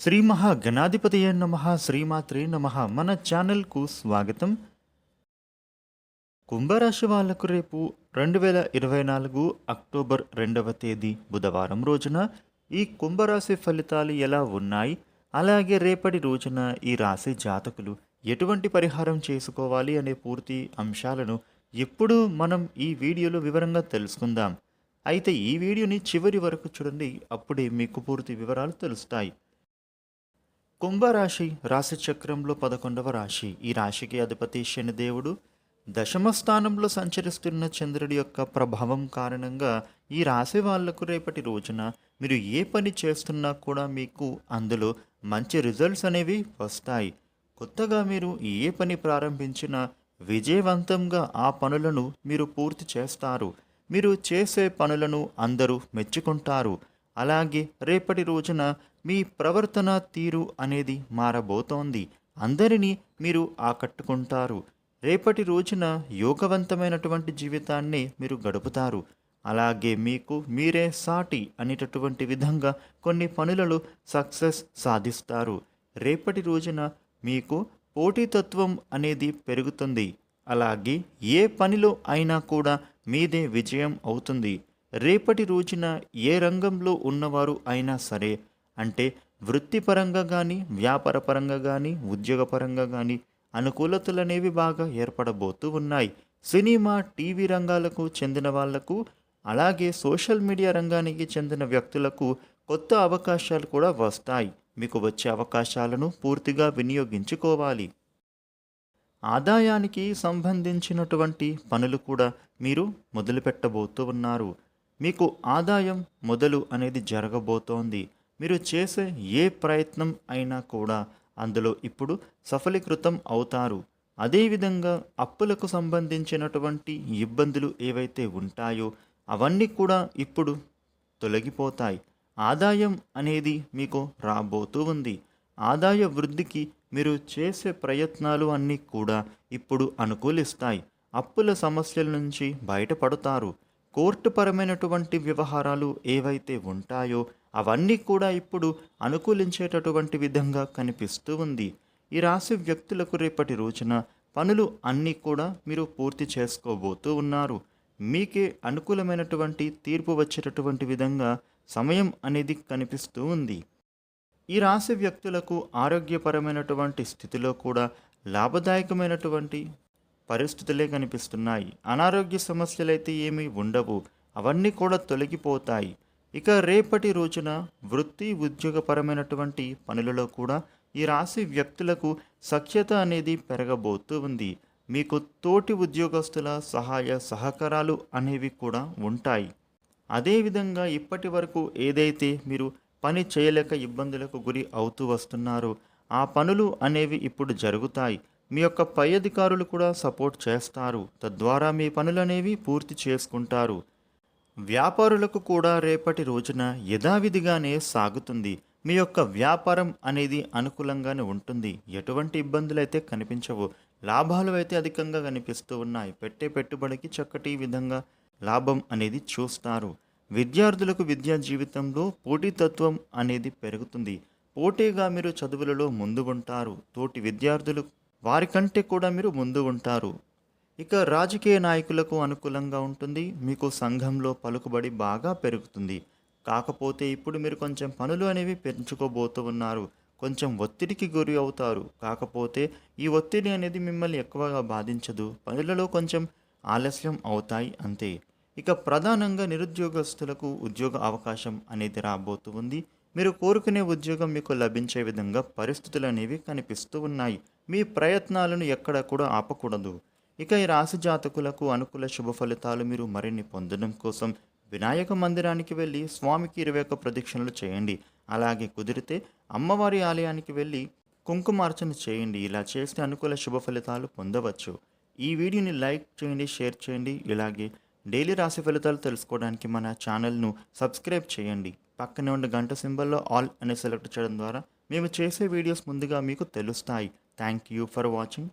శ్రీ మహాగణాధిపతయ నమ శ్రీమాత్రే నమ. మన ఛానల్కు స్వాగతం. కుంభరాశి వాళ్ళకు రేపు రెండు వేల ఇరవై నాలుగు అక్టోబర్ రెండవ తేదీ బుధవారం రోజున ఈ కుంభరాశి ఫలితాలు ఎలా ఉన్నాయి? అలాగే రేపటి రోజున ఈ రాశి జాతకులు ఎటువంటి పరిహారం చేసుకోవాలి అనే పూర్తి అంశాలను ఎప్పుడూ మనం ఈ వీడియోలో వివరంగా తెలుసుకుందాం. అయితే ఈ వీడియోని చివరి వరకు చూడండి అప్పుడే మీకు పూర్తి వివరాలు తెలుస్తాయి. కుంభరాశి రాశిచక్రంలో పదకొండవ రాశి. ఈ రాశికి అధిపతి శనిదేవుడు దశమ స్థానంలో సంచరిస్తున్న చంద్రుడి యొక్క ప్రభావం కారణంగా ఈ రాశి వాళ్ళకు రేపటి రోజున మీరు ఏ పని చేస్తున్నా కూడా మీకు అందులో మంచి రిజల్ట్స్ అనేవి వస్తాయి. కొత్తగా మీరు ఏ పని ప్రారంభించినా విజయవంతంగా ఆ పనులను మీరు పూర్తి చేస్తారు. మీరు చేసే పనులను అందరూ మెచ్చుకుంటారు. అలాగే రేపటి రోజున మీ ప్రవర్తన తీరు అనేది మారబోతోంది. అందరినీ మీరు ఆకట్టుకుంటారు. రేపటి రోజున యోగవంతమైనటువంటి జీవితాన్ని మీరు గడుపుతారు. అలాగే మీకు మీరే సాటి అనేటటువంటి విధంగా కొన్ని పనులలో సక్సెస్ సాధిస్తారు. రేపటి రోజున మీకు పోటీతత్వం అనేది పెరుగుతుంది. అలాగే ఏ పనిలో అయినా కూడా మీదే విజయం అవుతుంది. రేపటి రోజున ఏ రంగంలో ఉన్నవారు అయినా సరే అంటే వృత్తిపరంగా కానీ వ్యాపారపరంగా కానీ ఉద్యోగపరంగా కానీ అనుకూలతలు అనేవి బాగా ఏర్పడబోతూ ఉన్నాయి. సినిమా టీవీ రంగాలకు చెందిన వాళ్ళకు అలాగే సోషల్ మీడియా రంగానికి చెందిన వ్యక్తులకు కొత్త అవకాశాలు కూడా వస్తాయి. మీకు వచ్చే అవకాశాలను పూర్తిగా వినియోగించుకోవాలి. ఆదాయానికి సంబంధించినటువంటి పనులు కూడా మీరు మొదలుపెట్టబోతూ ఉన్నారు. మీకు ఆదాయం మొదలు అనేది జరగబోతోంది. మీరు చేసే ఏ ప్రయత్నం అయినా కూడా అందులో ఇప్పుడు సఫలీకృతం అవుతారు. అదేవిధంగా అప్పులకు సంబంధించినటువంటి ఇబ్బందులు ఏవైతే ఉంటాయో అవన్నీ కూడా ఇప్పుడు తొలగిపోతాయి. ఆదాయం అనేది మీకు రాబోతూ ఉంది. ఆదాయ వృద్ధికి మీరు చేసే ప్రయత్నాలు అన్నీ కూడా ఇప్పుడు అనుకూలిస్తాయి. అప్పుల సమస్యల నుంచి బయటపడతారు. కోర్టుపరమైనటువంటి వ్యవహారాలు ఏవైతే ఉంటాయో అవన్నీ కూడా ఇప్పుడు అనుకూలించేటటువంటి విధంగా కనిపిస్తూ ఉంది. ఈ రాశి వ్యక్తులకు రేపటి రోజున పనులు అన్నీ కూడా మీరు పూర్తి చేసుకోబోతూ ఉన్నారు. మీకే అనుకూలమైనటువంటి తీర్పు వచ్చేటటువంటి విధంగా సమయం అనేది కనిపిస్తూ ఉంది. ఈ రాశి వ్యక్తులకు ఆరోగ్యపరమైనటువంటి స్థితిలో కూడా లాభదాయకమైనటువంటి పరిస్థితులే కనిపిస్తున్నాయి. అనారోగ్య సమస్యలైతే ఏమీ ఉండవు. అవన్నీ కూడా తొలగిపోతాయి. ఇక రేపటి రోజున వృత్తి ఉద్యోగపరమైనటువంటి పనులలో కూడా ఈ రాశి వ్యక్తులకు సఖ్యత అనేది పెరగబోతూ ఉంది. మీకు తోటి ఉద్యోగస్తుల సహాయ సహకారాలు అనేవి కూడా ఉంటాయి. అదేవిధంగా ఇప్పటి వరకు ఏదైతే మీరు పని చేయలేక ఇబ్బందులకు గురి అవుతూ వస్తున్నారో ఆ పనులు అనేవి ఇప్పుడు జరుగుతాయి. మీ యొక్క పై అధికారులు కూడా సపోర్ట్ చేస్తారు. తద్వారా మీ పనులనేవి పూర్తి చేసుకుంటారు. వ్యాపారులకు కూడా రేపటి రోజున యథావిధిగానే సాగుతుంది. మీ యొక్క వ్యాపారం అనేది అనుకూలంగానే ఉంటుంది. ఎటువంటి ఇబ్బందులు అయితే కనిపించవు. లాభాలు అయితే అధికంగా కనిపిస్తూ ఉన్నాయి. పెట్టే పెట్టుబడికి చక్కటి విధంగా లాభం అనేది చూస్తారు. విద్యార్థులకు విద్యా జీవితంలో పోటీతత్వం అనేది పెరుగుతుంది. పోటీగా మీరు చదువులలో ముందు ఉంటారు తోటి విద్యార్థులు వారికంటే కూడా మీరు ముందు ఉంటారు. ఇక రాజకీయ నాయకులకు అనుకూలంగా ఉంటుంది. మీకు సంఘంలో పలుకుబడి బాగా పెరుగుతుంది. కాకపోతే ఇప్పుడు మీరు కొంచెం పనులు అనేవి పెంచుకోబోతూ ఉన్నారు. కొంచెం ఒత్తిడికి గురి అవుతారు. కాకపోతే ఈ ఒత్తిడి అనేది మిమ్మల్ని ఎక్కువగా బాధించదు. పనులలో కొంచెం ఆలస్యం అవుతాయి అంతే. ఇక ప్రధానంగా నిరుద్యోగస్తులకు ఉద్యోగ అవకాశం అనేది రాబోతూ ఉంది. మీరు కోరుకునే ఉద్యోగం మీకు లభించే విధంగా పరిస్థితులు అనేవి కనిపిస్తూ ఉన్నాయి. మీ ప్రయత్నాలను ఎక్కడ కూడా ఆపకూడదు. ఇక ఈ రాశి జాతకులకు అనుకూల శుభ ఫలితాలు మీరు మరిన్ని పొందడం కోసం వినాయక మందిరానికి వెళ్ళి స్వామికి ఇరవై ఒక్క ప్రదక్షిణలు చేయండి. అలాగే కుదిరితే అమ్మవారి ఆలయానికి వెళ్ళి కుంకుమార్చన చేయండి. ఇలా చేస్తే అనుకూల శుభ ఫలితాలు పొందవచ్చు. ఈ వీడియోని లైక్ చేయండి షేర్ చేయండి. ఇలాగే డైలీ రాశి ఫలితాలు తెలుసుకోవడానికి మన ఛానల్ను సబ్స్క్రైబ్ చేయండి. పక్కనే ఉన్న గంట సింబల్లో ఆల్ అనే సెలెక్ట్ చేయడం ద్వారా మేము చేసే వీడియోస్ ముందుగా మీకు తెలుస్తాయి. Thank you for watching.